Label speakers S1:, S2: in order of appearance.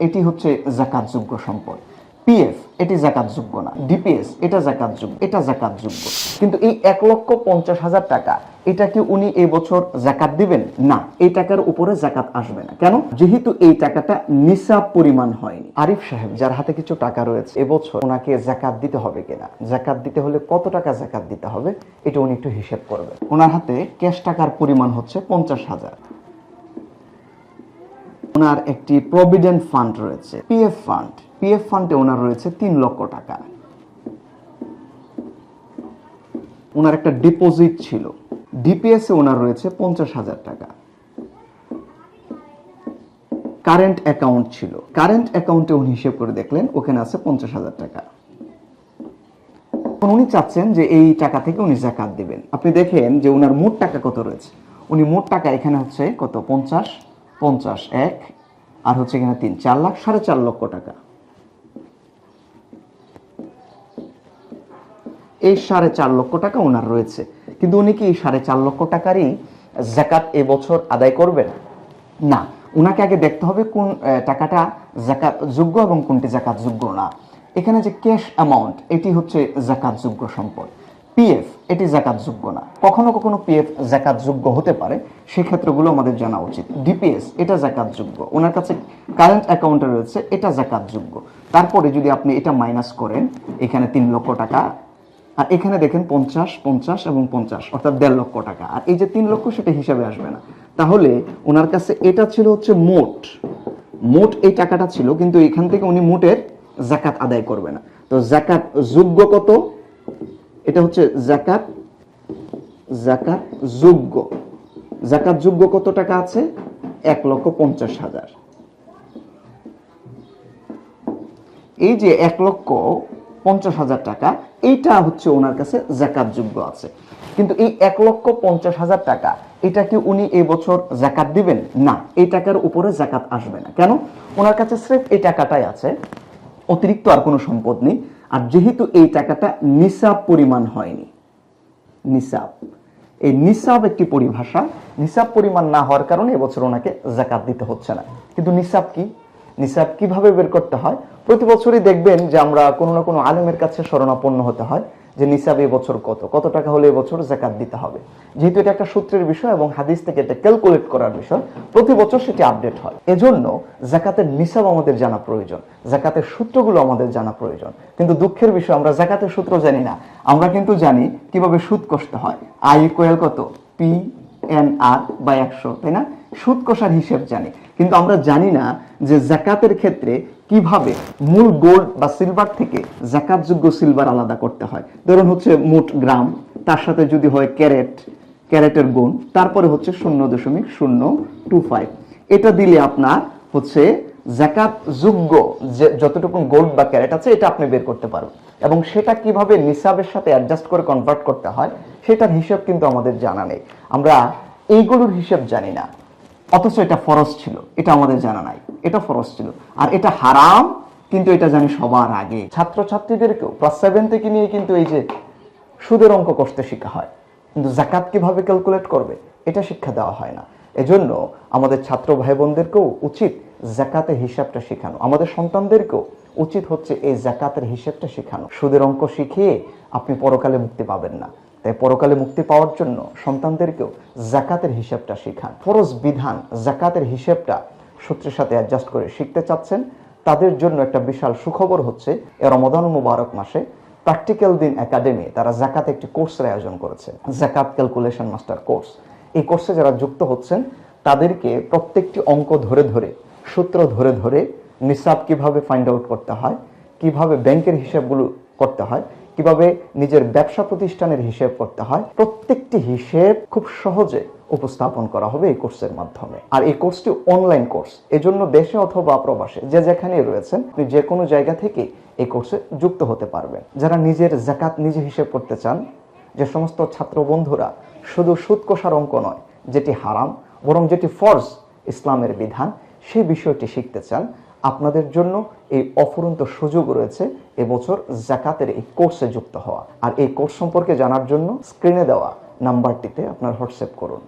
S1: এটি হচ্ছে জাকাতযোগ্য সম্পদ। পিএফ, এটি জাকাতযোগ্য না। ডিপিএস, এটা জাকাতযোগ্য এটা জাকাতযোগ্য। কিন্তু এই এক লক্ষ পঞ্চাশ হাজার টাকা, এটা কি উনি এই বছর জাকাত দিবেন? না, এই টাকার উপরে জাকাত আসবে না। কেন? যেহেতু এই টাকাটা নিসাব পরিমাণ হয়নি। আরিফ সাহেব, যার হাতে কিছু টাকা রয়েছে, এবছর ওনাকে জাকাত দিতে হবে কিনা? জাকাত দিতে হলে কত টাকা জাকাত দিতে হবে? এটা উনি একটু হিসেব করবেন। ওনার হাতে ক্যাশ টাকার পরিমাণ হচ্ছে পঞ্চাশ হাজার। ওনার একটি প্রভিডেন্ট ফান্ড রয়েছে পিএফ ফান্ড পিএফ ফান্ডে ওনার রয়েছে তিন লক্ষ টাকা। ওনার একটা ডিপোজিট ছিল। ডিপিএস ওনার রয়েছে পঞ্চাশ হাজার টাকা। কারেন্ট অ্যাকাউন্ট ছিল। কারেন্ট অ্যাকাউন্টে উনি হিসেব করে দেখলেন, ওখানে আছে পঞ্চাশ হাজার টাকা। উনি চাচ্ছেন যে এই টাকা থেকে উনি জাকাত দেবেন। আপনি দেখেন যে ওনার মোট টাকা কত রয়েছে। উনি মোট টাকা এখানে হচ্ছে কত? পঞ্চাশ। পঞ্চাশ এক, আর হচ্ছে এখানে তিন, চার লাখ, সাড়ে চার লক্ষ টাকা। এই সাড়ে চার লক্ষ টাকা ওনার রয়েছে। কিন্তু উনি কি সাড়ে চার লক্ষ টাকারই জাকাত এবছর আদায় করবেন না? উনাকে আগে দেখতে হবে কোন টাকাটা জাকাত যোগ্য এবং কোনটি জাকাত যোগ্য না। এখানে যে ক্যাশ অ্যামাউন্ট, এটি হচ্ছে জাকাত যোগ্য সম্পদ। পিএফ এটি যোগ্য না। কখনো কখনো পিএফ যোগ্য হতে পারে সেই ক্ষেত্রগুলো আমাদের জানা উচিত। ডিপিএস এটা যোগ্য ওনার কাছে কারেন্ট অ্যাকাউন্টে রয়েছে, এটা যোগ্য তারপরে যদি আপনি এটা মাইনাস করেন, এখানে তিন লক্ষ টাকা, আর এখানে দেখেন পঞ্চাশ পঞ্চাশ এবং পঞ্চাশ, অর্থাৎ দেড় লক্ষ টাকা। আর এই যে তিন লক্ষ, সেটা হিসাবে আসবে না। তাহলে ওনার কাছে এটা ছিল হচ্ছে মোট। মোট এই টাকাটা ছিল, কিন্তু এখান থেকে উনি মোটের জাকাত আদায় করবে না। তো জাকাত যোগ্য কত? এটা হচ্ছে জাকাত জাকাত যোগ্য। জাকাত যোগ্য কত টাকা আছে? এক লক্ষ পঞ্চাশ হাজার। এই যে এক লক্ষ পঞ্চাশ হাজার টাকা, এইটা হচ্ছে ওনার কাছে জাকাত যোগ্য আছে। কিন্তু এই এক লক্ষ পঞ্চাশ হাজার টাকা, এটা কি উনি এই বছর জাকাত দিবেন? না, এই টাকার উপরে জাকাত আসবে না। কেন? ওনার কাছে স্রেফ এই টাকাটাই আছে। অতিরিক্ত আর কোনো সম্পদ নেই। আর যেহেতু এই টাকাটা নিসাব পরিমাণ হয়নি, নিসাব। এই নিসাব একটি পরিভাষা। নিসাব পরিমাণ না হওয়ার কারণে এবছর ওনাকে জাকাত দিতে হচ্ছে না। কিন্তু নিসাব কি? নিসাব কীভাবে বের করতে হয়? প্রতি বছরই দেখবেন যে আমরা কোনো না কোনো আলেমের কাছে শরণাপন্ন হতে হয়। যে নিসাব এবছর কত? কত টাকা হলে এবছর জাকাত দিতে হবে? যেহেতু এটা একটা সূত্রের বিষয় এবং হাদিস থেকে এটা ক্যালকুলেট করার বিষয়, প্রতি বছর সেটি আপডেট হয়। এজন্য জাকাতের নিসাব আমাদের জানা প্রয়োজন। জাকাতের সূত্রগুলো আমাদের জানা প্রয়োজন। কিন্তু দুঃখের বিষয়, আমরা জাকাতের সূত্র জানি না। আমরা কিন্তু জানি কীভাবে সুদ কষতে হয়। আই ইকুয়াল কত? পি এন আর বা একশো, তাই না? সুদ কষার হিসেব জানি। কিন্তু আমরা জানি না যে জাকাতের ক্ষেত্রে কীভাবে মূল গোল্ড বা সিলভার থেকে জাকাতযোগ্য সিলভার আলাদা করতে হয়? ধরুন হচ্ছে মোট গ্রাম, তার সাথে যদি হয় ক্যারেট, ক্যারেটের গুণ, তারপরে হচ্ছে শূন্য দশমিক শূন্য টু ফাইভ এটা দিলে আপনার হচ্ছে জাকাত যোগ্য যে যতটুকু গোল্ড বা ক্যারেট আছে, এটা আপনি বের করতে পারবেন। এবং সেটা কীভাবে নিসাবের সাথে অ্যাডজাস্ট করে কনভার্ট করতে হয়, সেটার হিসাব কিন্তু আমাদের জানা নেই। আমরা এইগুলোর হিসাব জানি না। অথচ এটা ফরজ ছিল, এটা আমাদের জানা নাই, এটা ফরজ ছিল। আর এটা হারাম, কিন্তু এটা জানি সবার আগে। ছাত্রছাত্রীদেরকেও ক্লাস সেভেন থেকে নিয়ে কিন্তু এই যে সুদের অঙ্ক করতে শেখা হয়, কিন্তু জাকাত কীভাবে ক্যালকুলেট করবে, এটা শিক্ষা দেওয়া হয় না। এজন্য আমাদের ছাত্র ভাই বোনদেরকেও উচিত জাকাতের হিসাবটা শেখানো। আমাদের সন্তানদেরকেও উচিত হচ্ছে এই জাকাতের হিসাবটা শেখানো। সুদের অঙ্ক শিখিয়ে আপনি পরকালে মুক্তি পাবেন না। তাই পরকালে মুক্তি পাওয়ার জন্য সন্তানদেরকেও জাকাতের হিসাবটা শেখান। ফরজ বিধান জাকাতের হিসাবটা সূত্রের সাথে অ্যাডজাস্ট করে শিখতে চাচ্ছেন। তাদের জন্য একটা বিশাল সুখবর হচ্ছে, এ রমদান মুবারক মাসে প্র্যাকটিক্যাল দিন একাডেমি তারা জাকাত একটি কোর্সের আয়োজন করেছে, জাকাত ক্যালকুলেশন মাস্টার কোর্স এই কোর্সে যারা যুক্ত হচ্ছেন, তাদেরকে প্রত্যেকটি অঙ্ক ধরে ধরে, সূত্র ধরে ধরে নিসাব কীভাবে ফাইন্ড আউট করতে হয়, কীভাবে ব্যাংকের হিসাবগুলো করতে হয় কীভাবে নিজের ব্যবসা প্রতিষ্ঠানের হিসেব করতে হয়, প্রত্যেকটি হিসেব খুব সহজে উপস্থাপন করা হবে এই কোর্সের মাধ্যমে। আর এই কোর্সটি অনলাইন কোর্স। এজন্য দেশে অথবা প্রবাসে যে যেখানেই রয়েছেন, আপনি যে কোনো জায়গা থেকে এই কোর্সে যুক্ত হতে পারবেন। যারা নিজের জাকাত নিজে হিসেব করতে চান, যে সমস্ত ছাত্র বন্ধুরা শুধু সুদ কষার অঙ্ক নয়, যেটি হারাম, বরং যেটি ফরজ ইসলামের বিধান, সেই বিষয়টি শিখতে চান আপনাদের জন্য এই অফুরন্ত সুযোগ রয়েছে এবছর জাকাতের এই কোর্সে যুক্ত হওয়া। আর এই কোর্স সম্পর্কে জানার জন্য স্ক্রিনে দেওয়া নাম্বারটিতে আপনার হোয়াটসঅ্যাপ করুন।